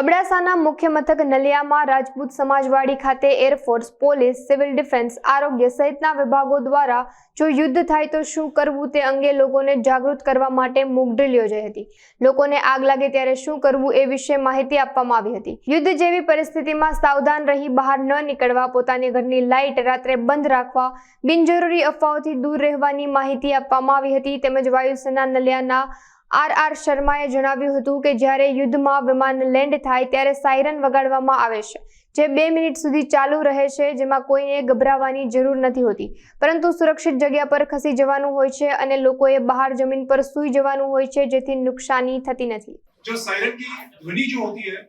અબડાસાના મુખ્ય મથક નલિયામાં રાજપૂત સમાજવાડી ખાતે એરફોર્સ પોલીસ, સિવિલ ડિફેન્સ, આરોગ્ય સહિતના વિભાગો દ્વારા જો યુદ્ધ થાય તો શું કરવું તે અંગે લોકોને જાગૃત કરવા માટે મૂક ડ્રીલ યોજાઈ હતી. લોકોને આગ લાગે ત્યારે શું કરવું એ વિશે માહિતી આપવામાં આવી હતી. યુદ્ધ જેવી પરિસ્થિતિમાં સાવધાન રહી બહાર ન નીકળવા, પોતાની ઘરની લાઇટ રાત્રે બંધ રાખવા, બિનજરૂરી અફવાઓથી દૂર રહેવાની માહિતી આપવામાં આવી હતી. તેમજ વાયુસેના નલિયાના આર આર શર્માએ જણાવ્યું હતું કે જ્યારે યુદ્ધમાં વિમાન લેન્ડ થાય ત્યારે સાયરન વગાડવામાં આવે છે જે બે મિનિટ સુધી ચાલુ રહે છે જેમાં કોઈને ગભરાવાની જરૂર નથી હોતી પરંતુ સુરક્ષિત જગ્યા પર ખસી જવાનું હોય છે અને લોકોએ બહાર જમીન પર સૂઈ જવાનું હોય છે જેથી નુકસાની થતી નથી जो सायरन की ध्वनि जो होती है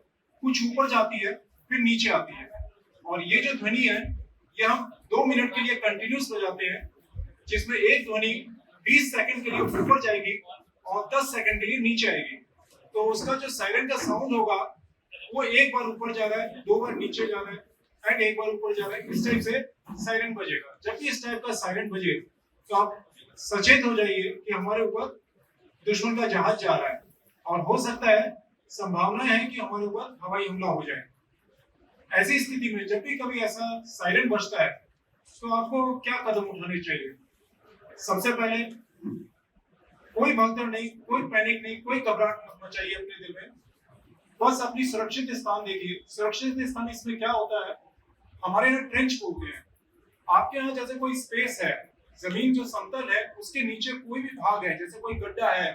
कुछ ऊपर जाती है फिर नीचे आती है और ये जो ध्वनि है ये हम दो मिनट के लिए कंटिन्यूस बजाते हैं जिसमें एक ध्वनि 20 सेकंड के लिए ऊपर जाएगी और 10 सेकंड के लिए नीचे आएगी। तो उसका जो सायरन का साउंड होगा, वो एक बार ऊपर जा रहा है, दो बार नीचे जा रहा है एंड एक बार ऊपर जा रहा है। इस टाइप से सायरन बजेगा। जब भी इस टाइप का सायरन बजे तो आप सचेत हो जाइए कि हमारे ऊपर दुश्मन का जहाज़ जा रहा है। और हो सकता है, संभावना है कि हमारे ऊपर हवाई हमला हो जाए। ऐसी स्थिति में जब भी कभी ऐसा सायरन बजता है तो आपको क्या कदम उठाने चाहिए? सबसे पहले कोई भगदड़ नहीं कोई पैनिक नहीं कोई घबराहट नहीं होना चाहिए अपने दिल में बस अपनी सुरक्षित स्थान देखिए सुरक्षित स्थान इसमें क्या होता है हमारे यहाँ ट्रेंच बोलते हैं आपके यहाँ जैसे कोई स्पेस है जमीन जो समतल है उसके नीचे कोई भी भाग है जैसे कोई गड्ढा है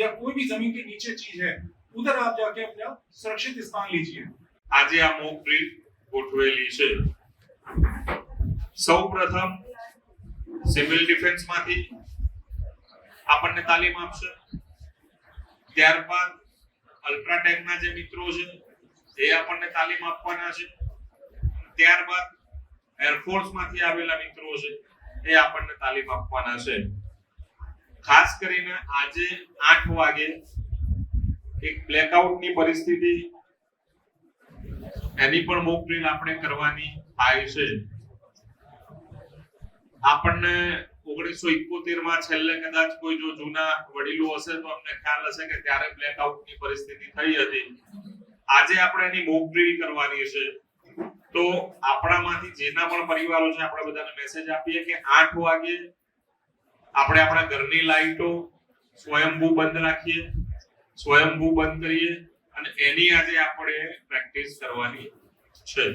या कोई भी जमीन के नीचे चीज है उधर आप जाके अपना सुरक्षित स्थान लीजिए આજે આ મોક ડ્રીલ ગોઠવેલી છે સૌ પ્રથમ સિવિલ ડિફેન્સમાંથી આપણને તાલીમ આપશે. ત્યારબાદ અલ્ટ્રાટેકના જે મિત્રો છે, એ આપણને તાલીમ આપવાના છે. ત્યારબાદ એરફોર્સમાંથી આવેલા મિત્રો છે, એ આપણને તાલીમ આપવાના છે. ખાસ કરીને આજે આઠ વાગે એક બ્લેકઆઉટની પરિસ્થિતિ, એની પણ મોક ડ્રીલ આપણે કરવાની થાય છે. આપણને ઓગણીસો ઇકોતેરમાં છેલ્લે કદાચ કોઈ જો જૂના વડીલો હશે તો અમને ખ્યાલ હશે કે ત્યારે બ્લેકઆઉટની પરિસ્થિતિ થઈ હતી. આજે આપણે એની મોક ડ્રીલ કરવાની છે. તો આપણામાંથી જેના પણ પરિવારો છે, આપણે બધાને મેસેજ આપીએ કે આઠ વાગે આપણે આપણા ઘરની લાઈટો સ્વયંભૂ બંધ રાખીએ, સ્વયંભૂ બંધ કરીએ અને એની આજે આપણે પ્રેક્ટિસ કરવાની છે.